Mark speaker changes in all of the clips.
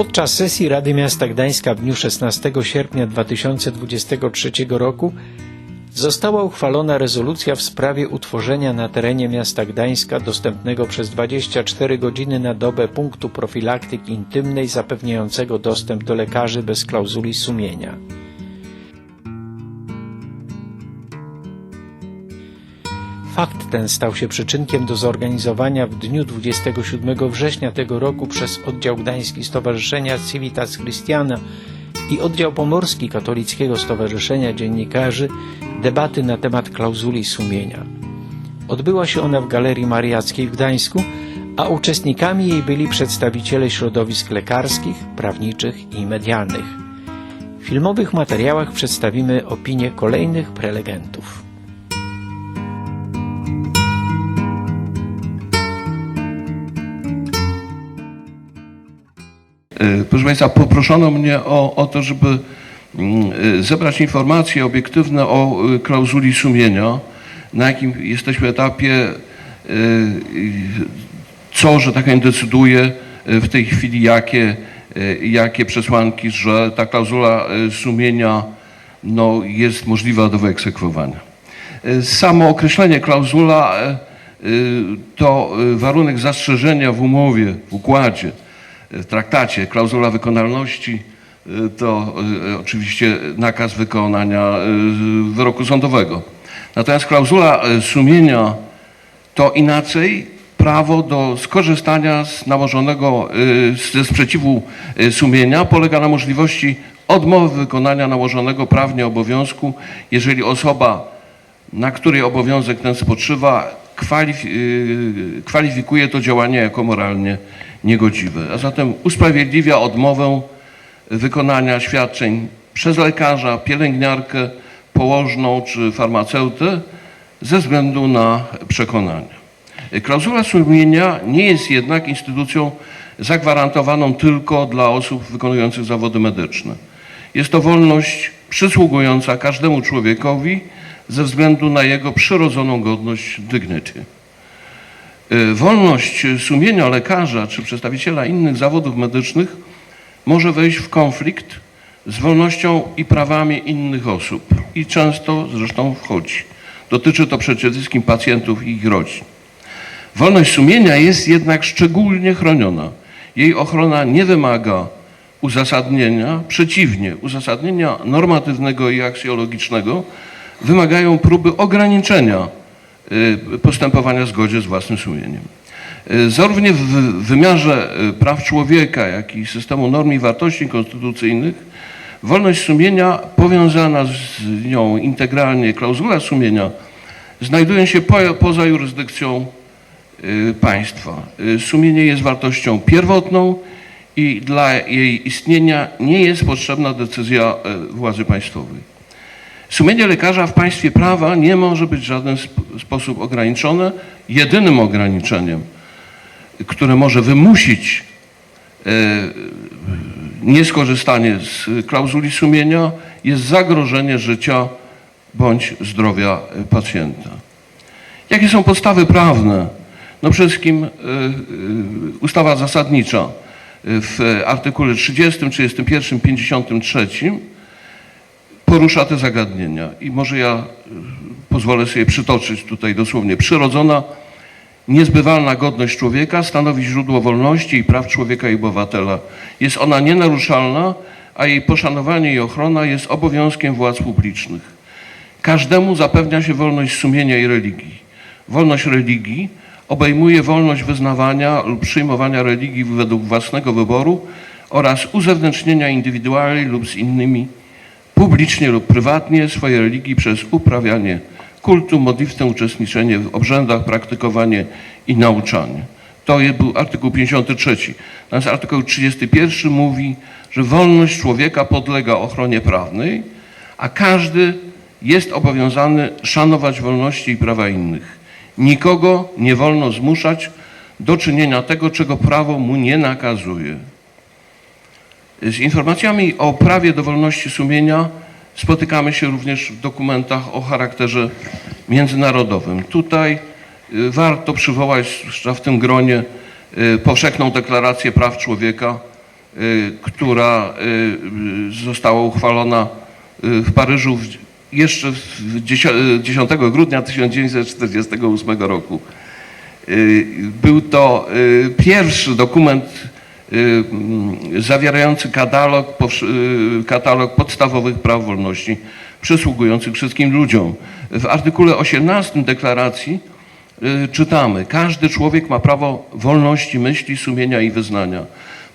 Speaker 1: Podczas sesji Rady Miasta Gdańska w dniu 16 sierpnia 2023 roku została uchwalona rezolucja w sprawie utworzenia na terenie miasta Gdańska dostępnego przez 24 godziny na dobę punktu profilaktyki intymnej zapewniającego dostęp do lekarzy bez klauzuli sumienia. Fakt ten stał się przyczynkiem do zorganizowania w dniu 27 września tego roku przez oddział Gdański Stowarzyszenia Civitas Christiana i oddział pomorski Katolickiego Stowarzyszenia Dziennikarzy debaty na temat klauzuli sumienia. Odbyła się ona w Galerii Mariackiej w Gdańsku, a uczestnikami jej byli przedstawiciele środowisk lekarskich, prawniczych i medialnych. W filmowych materiałach przedstawimy opinie kolejnych prelegentów.
Speaker 2: Proszę Państwa, poproszono mnie o, o to, żeby mm, e, zebrać informacje obiektywne o e, klauzuli sumienia, na jakim jesteśmy etapie, co, że tak powiem, decyduje w tej chwili, jakie, jakie przesłanki, że ta klauzula sumienia no, jest możliwa do wyekzekwowania. E, Samo określenie klauzula to warunek zastrzeżenia w umowie, w układzie, traktacie. Klauzula wykonalności y, to y, oczywiście nakaz wykonania y, wyroku sądowego. Natomiast klauzula y, sumienia to inaczej prawo do skorzystania z nałożonego, y, ze sprzeciwu y, sumienia polega na możliwości odmowy wykonania nałożonego prawnie obowiązku, jeżeli osoba, na której obowiązek ten spoczywa, kwalif- y, kwalifikuje to działanie jako moralnie niegodziwe. A zatem usprawiedliwia odmowę wykonania świadczeń przez lekarza, pielęgniarkę, położną czy farmaceutę ze względu na przekonania. Klauzula sumienia nie jest jednak instytucją zagwarantowaną tylko dla osób wykonujących zawody medyczne. Jest to wolność przysługująca każdemu człowiekowi ze względu na jego przyrodzoną godność dignity. Y, Wolność sumienia lekarza czy przedstawiciela innych zawodów medycznych może wejść w konflikt z wolnością i prawami innych osób i często zresztą wchodzi. Dotyczy to przede wszystkim pacjentów i ich rodzin. Wolność sumienia jest jednak szczególnie chroniona. Jej ochrona nie wymaga uzasadnienia, przeciwnie, uzasadnienia normatywnego i aksjologicznego wymagają próby ograniczenia postępowania w zgodzie z własnym sumieniem. Y, Zarówno w wymiarze y, praw człowieka, jak i systemu norm i wartości konstytucyjnych wolność sumienia powiązana z nią integralnie klauzula sumienia znajdują się po, poza jurysdykcją y, państwa. Y, Sumienie jest wartością pierwotną i dla jej istnienia nie jest potrzebna decyzja y, władzy państwowej. Sumienie lekarza w państwie prawa nie może być w żaden sp- sposób ograniczone. Jedynym ograniczeniem, które może wymusić e, nieskorzystanie z klauzuli sumienia, jest zagrożenie życia bądź zdrowia pacjenta. Jakie są podstawy prawne? No przede wszystkim e, e, ustawa zasadnicza w artykule 30, 31, 53 porusza te zagadnienia i może ja y, pozwolę sobie przytoczyć tutaj dosłownie. Przyrodzona, niezbywalna godność człowieka stanowi źródło wolności i praw człowieka i obywatela. Jest ona nienaruszalna, a jej poszanowanie i ochrona jest obowiązkiem władz publicznych. Każdemu zapewnia się wolność sumienia i religii. Wolność religii obejmuje wolność wyznawania lub przyjmowania religii według własnego wyboru oraz uzewnętrznienia indywidualnie lub z innymi publicznie lub prywatnie swojej religii przez uprawianie kultu, modlitwę, uczestniczenie w obrzędach, praktykowanie i nauczanie. To był artykuł 53. Natomiast artykuł 31 mówi, że wolność człowieka podlega ochronie prawnej, a każdy jest obowiązany szanować wolności i prawa innych. Nikogo nie wolno zmuszać do czynienia tego, czego prawo mu nie nakazuje. Z informacjami o prawie do wolności sumienia spotykamy się również w dokumentach o charakterze międzynarodowym. Tutaj y, warto przywołać, w tym gronie, y, powszechną deklarację praw człowieka y, która została uchwalona w Paryżu jeszcze w dziesio- 10 grudnia 1948 roku. Był to pierwszy dokument zawierający katalog, y, katalog podstawowych praw wolności przysługujących wszystkim ludziom. W artykule 18 deklaracji y, czytamy: Każdy człowiek ma prawo wolności myśli, sumienia i wyznania.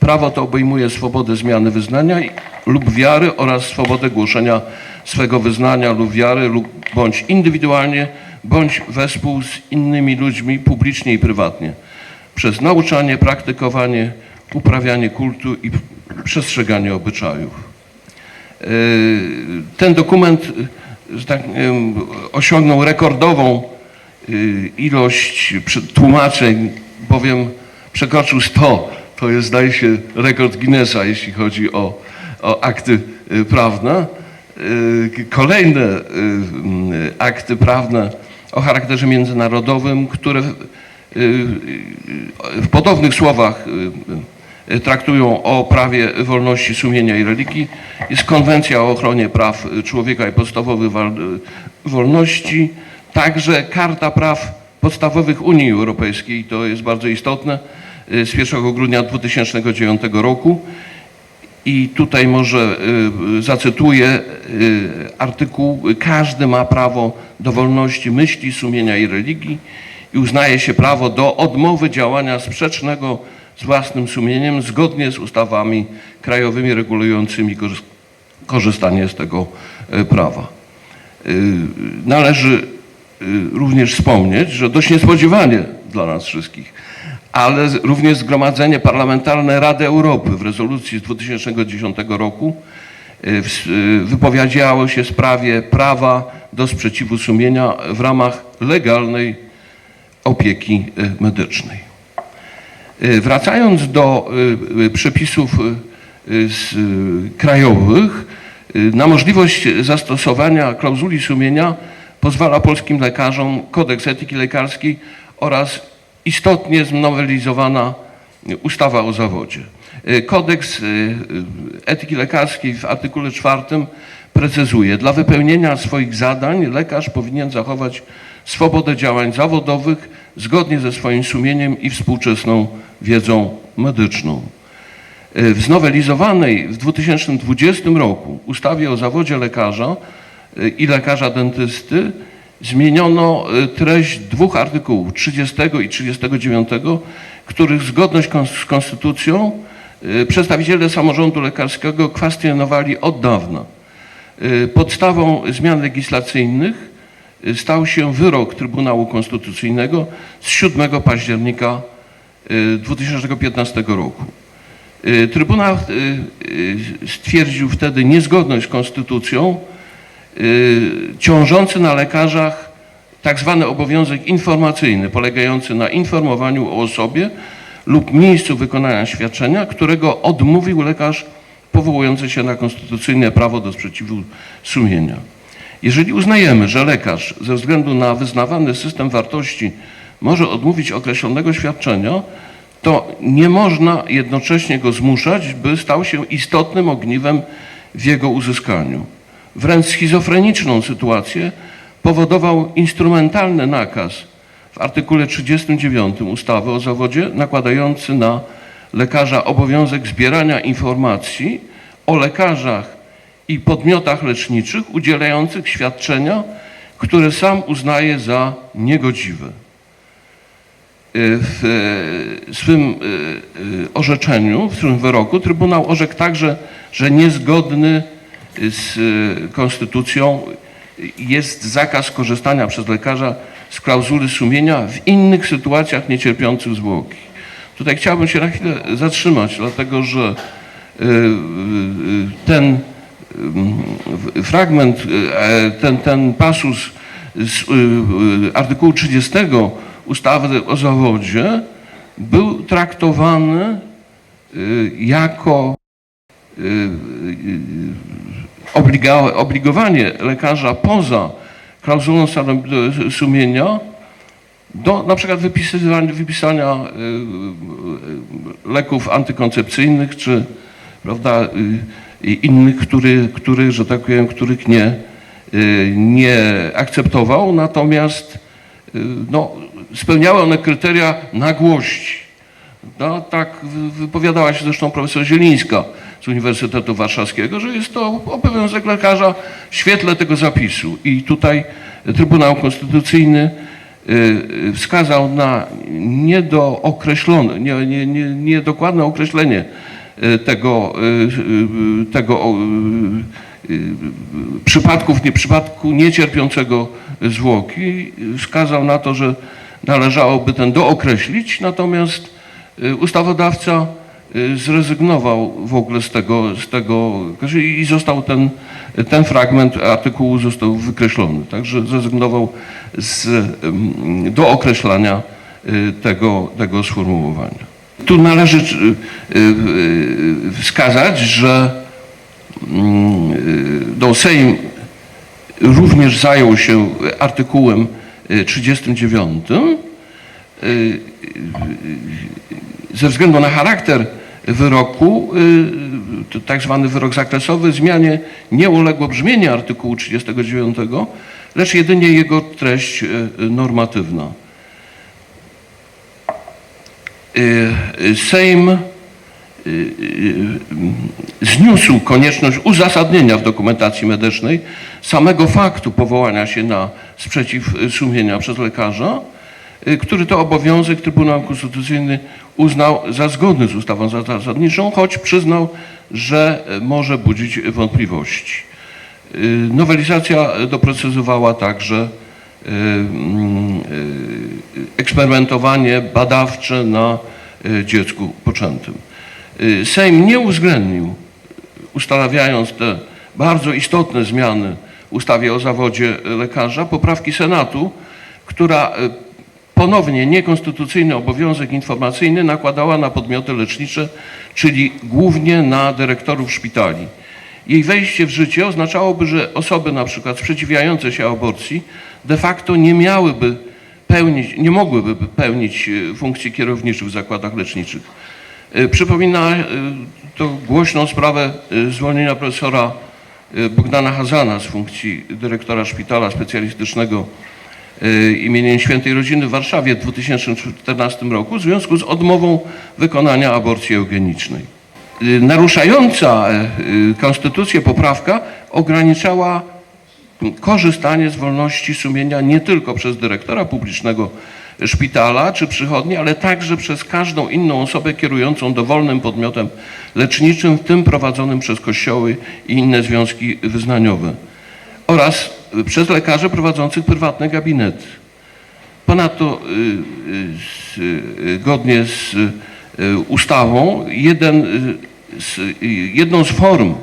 Speaker 2: Prawo to obejmuje swobodę zmiany wyznania lub wiary oraz swobodę głoszenia swego wyznania lub wiary lub bądź indywidualnie, bądź wespół z innymi ludźmi publicznie i prywatnie. Przez nauczanie, praktykowanie, uprawianie kultu i przestrzeganie obyczajów. Yy, Ten dokument że tak, powiem, osiągnął rekordową ilość tłumaczeń, bowiem przekroczył 100. To jest, zdaje się, rekord Guinnessa, jeśli chodzi o, o akty prawne. Kolejne akty prawne o charakterze międzynarodowym, które w- podobnych słowach traktują o prawie wolności sumienia i religii. Jest konwencja o ochronie praw człowieka i podstawowych wal- wolności, także Karta Praw Podstawowych Unii Europejskiej, to jest bardzo istotne, y, z 1 grudnia 2009 roku. I tutaj może y, zacytuję y, artykuł Każdy ma prawo do wolności myśli, sumienia i religii i uznaje się prawo do odmowy działania sprzecznego z własnym sumieniem zgodnie z ustawami krajowymi regulującymi korzy- korzystanie z tego y, prawa. Y, Należy y, również wspomnieć, że dość niespodziewanie dla nas wszystkich, ale również Zgromadzenie Parlamentarne Rady Europy w rezolucji z 2010 roku wypowiedziało się w sprawie prawa do sprzeciwu sumienia w ramach legalnej opieki medycznej. Y, Wracając do y, y, przepisów krajowych, na możliwość zastosowania klauzuli sumienia pozwala polskim lekarzom kodeks etyki lekarskiej oraz istotnie znowelizowana ustawa o zawodzie. Kodeks etyki lekarskiej w artykule czwartym precyzuje, dla wypełnienia swoich zadań lekarz powinien zachować swobodę działań zawodowych zgodnie ze swoim sumieniem i współczesną wiedzą medyczną. W znowelizowanej w 2020 roku ustawie o zawodzie lekarza y, i lekarza dentysty zmieniono y, treść dwóch artykułów 30 i 39, których zgodność z konstytucją przedstawiciele samorządu lekarskiego kwestionowali od dawna. Podstawą zmian legislacyjnych stał się wyrok Trybunału Konstytucyjnego z 7 października y, 2015 roku. Y, Trybunał y, y, stwierdził wtedy niezgodność z konstytucją y, ciążący na lekarzach tak zwany obowiązek informacyjny polegający na informowaniu o osobie lub miejscu wykonania świadczenia, którego odmówił lekarz powołujący się na konstytucyjne prawo do sprzeciwu sumienia. Jeżeli uznajemy, że lekarz ze względu na wyznawany system wartości może odmówić określonego świadczenia, to nie można jednocześnie go zmuszać, by stał się istotnym ogniwem w jego uzyskaniu. Wręcz schizofreniczną sytuację powodował instrumentalny nakaz w artykule 39 ustawy o zawodzie nakładający na lekarza obowiązek zbierania informacji o lekarzach i podmiotach leczniczych udzielających świadczenia, które sam uznaje za niegodziwe. W e, swym e, e, orzeczeniu, w swym wyroku Trybunał orzekł także, że niezgodny z e, konstytucją jest zakaz korzystania przez lekarza z klauzuli sumienia w innych sytuacjach niecierpiących zwłoki. Tutaj chciałbym się na chwilę zatrzymać, dlatego że e, e, ten fragment, e, ten, ten pasus z e, artykułu 30 ustawy o zawodzie był traktowany e, jako obligowanie lekarza poza klauzulą sumienia do na przykład wypisywania, wypisania leków antykoncepcyjnych czy prawda, innych, który, który, że tak powiem, których nie, y, nie akceptował, natomiast y, no, spełniały one kryteria nagłości. No, tak wy- wypowiadała się zresztą profesor Zielińska z Uniwersytetu Warszawskiego, że jest to obowiązek lekarza w świetle tego zapisu. I tutaj Trybunał Konstytucyjny y, wskazał na niedookreślone, nie, nie, nie, niedokładne określenie tego, y, tego y, y, przypadków, nie, przypadku niecierpiącego zwłoki. Wskazał na to, że należałoby ten dookreślić, natomiast ustawodawca zrezygnował w ogóle z tego, z tego i został ten, ten fragment artykułu został wykreślony. Także zrezygnował z ym, dookreślania tego, tego sformułowania. Tu należy y, y, y, wskazać, że no, Sejm również zajął się artykułem y, 39 y, y, ze względu na charakter wyroku, tak zwany wyrok zakresowy, zmianie nie uległo brzmienie artykułu 39, lecz jedynie jego treść normatywna. Y, y, Sejm y, zniósł konieczność uzasadnienia w dokumentacji medycznej samego faktu powołania się na sprzeciw sumienia przez lekarza, który to obowiązek Trybunał Konstytucyjny uznał za zgodny z ustawą zasadniczą, choć przyznał, że może budzić wątpliwości. Nowelizacja doprecyzowała także mm, eksperymentowanie badawcze na y, dziecku poczętym. Y, Sejm nie uwzględnił, ustanawiając te bardzo istotne zmiany w ustawie o zawodzie lekarza, poprawki Senatu, która y, ponownie niekonstytucyjny obowiązek informacyjny nakładała na podmioty lecznicze, czyli głównie na dyrektorów szpitali. Jej wejście w życie oznaczałoby, że osoby na przykład sprzeciwiające się aborcji de facto nie miałyby pełnić, nie mogłyby pełnić e, funkcji kierowniczych w zakładach leczniczych. E, Przypomina e, to głośną sprawę zwolnienia profesora Bogdana Hazana z funkcji dyrektora szpitala specjalistycznego imieniem Świętej Rodziny w Warszawie w 2014 roku w związku z odmową wykonania aborcji eugenicznej. Naruszająca konstytucję poprawka ograniczała korzystanie z wolności sumienia nie tylko przez dyrektora publicznego szpitala czy przychodni, ale także przez każdą inną osobę kierującą dowolnym podmiotem leczniczym, w tym prowadzonym przez kościoły i inne związki wyznaniowe oraz y, przez lekarzy prowadzących prywatne gabinety. Ponadto y, y, zgodnie z ustawą jeden, z, jedną z form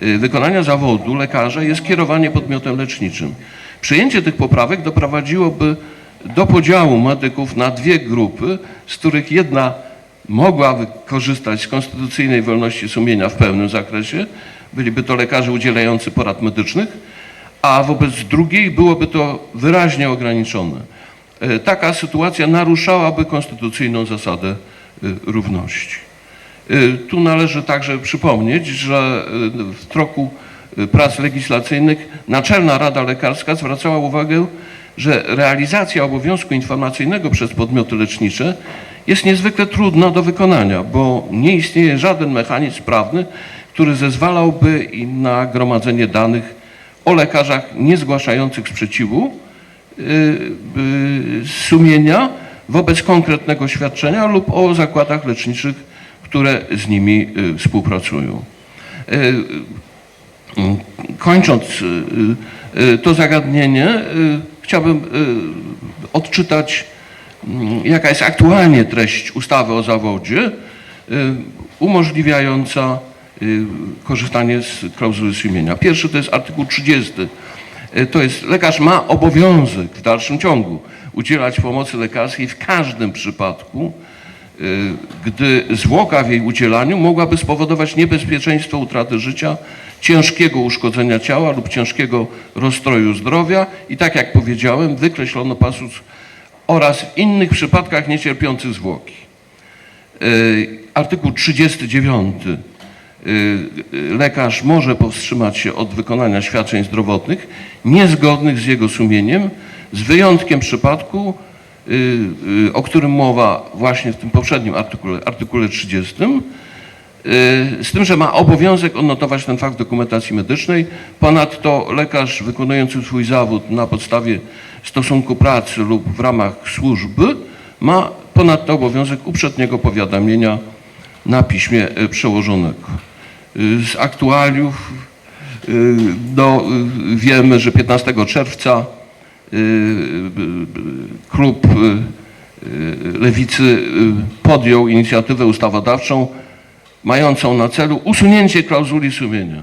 Speaker 2: wykonania zawodu lekarza jest kierowanie podmiotem leczniczym. Przyjęcie tych poprawek doprowadziłoby do podziału medyków na dwie grupy, z których jedna mogłaby korzystać z konstytucyjnej wolności sumienia w pełnym zakresie, byliby to lekarze udzielający porad medycznych, a wobec drugiej byłoby to wyraźnie ograniczone. E, Taka sytuacja naruszałaby konstytucyjną zasadę e, równości. E, Tu należy także przypomnieć, że e, w toku e, prac legislacyjnych Naczelna Rada Lekarska zwracała uwagę, że realizacja obowiązku informacyjnego przez podmioty lecznicze jest niezwykle trudna do wykonania, bo nie istnieje żaden mechanizm prawny, który zezwalałby im na gromadzenie danych o lekarzach nie zgłaszających sprzeciwu y, y, sumienia wobec konkretnego świadczenia lub o zakładach leczniczych, które z nimi y, współpracują. Y, Kończąc y, to zagadnienie, chciałbym odczytać, mm, jaka jest aktualnie treść ustawy o zawodzie, umożliwiająca korzystanie z klauzuli sumienia. Pierwszy to jest artykuł 30. Y, To jest lekarz ma obowiązek w dalszym ciągu udzielać pomocy lekarskiej w każdym przypadku, gdy zwłoka w jej udzielaniu mogłaby spowodować niebezpieczeństwo utraty życia, ciężkiego uszkodzenia ciała lub ciężkiego rozstroju zdrowia i tak jak powiedziałem, wykreślono pasus oraz w innych przypadkach niecierpiących zwłoki. Y, Artykuł 39 y, lekarz może powstrzymać się od wykonania świadczeń zdrowotnych niezgodnych z jego sumieniem, z wyjątkiem przypadku, y, y, o którym mowa właśnie w tym poprzednim artykule, artykule 30, y, z tym, że ma obowiązek odnotować ten fakt w dokumentacji medycznej. Ponadto lekarz wykonujący swój zawód na podstawie stosunku pracy lub w ramach służby ma ponadto obowiązek uprzedniego powiadomienia na piśmie y, przełożonego. Y, Z aktualiów y, no, y, wiemy, że 15 czerwca y, y, y, klub y, y, Lewicy y, podjął inicjatywę ustawodawczą mającą na celu usunięcie klauzuli sumienia.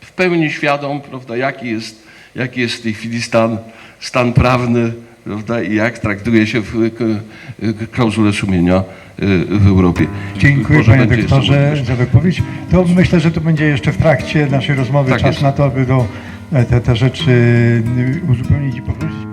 Speaker 2: W pełni świadom, prawda, jaki jest, jaki jest w tej chwili stan, stan prawny prawda, i jak traktuje się w, klauzulę sumienia w Europie.
Speaker 3: Dziękuję
Speaker 2: Może
Speaker 3: panie doktorze za wypowiedź. To myślę, że to będzie jeszcze w trakcie naszej rozmowy
Speaker 2: Tak
Speaker 3: czas
Speaker 2: jest.
Speaker 3: na to, aby do, te, te rzeczy y, uzupełnić i powrócić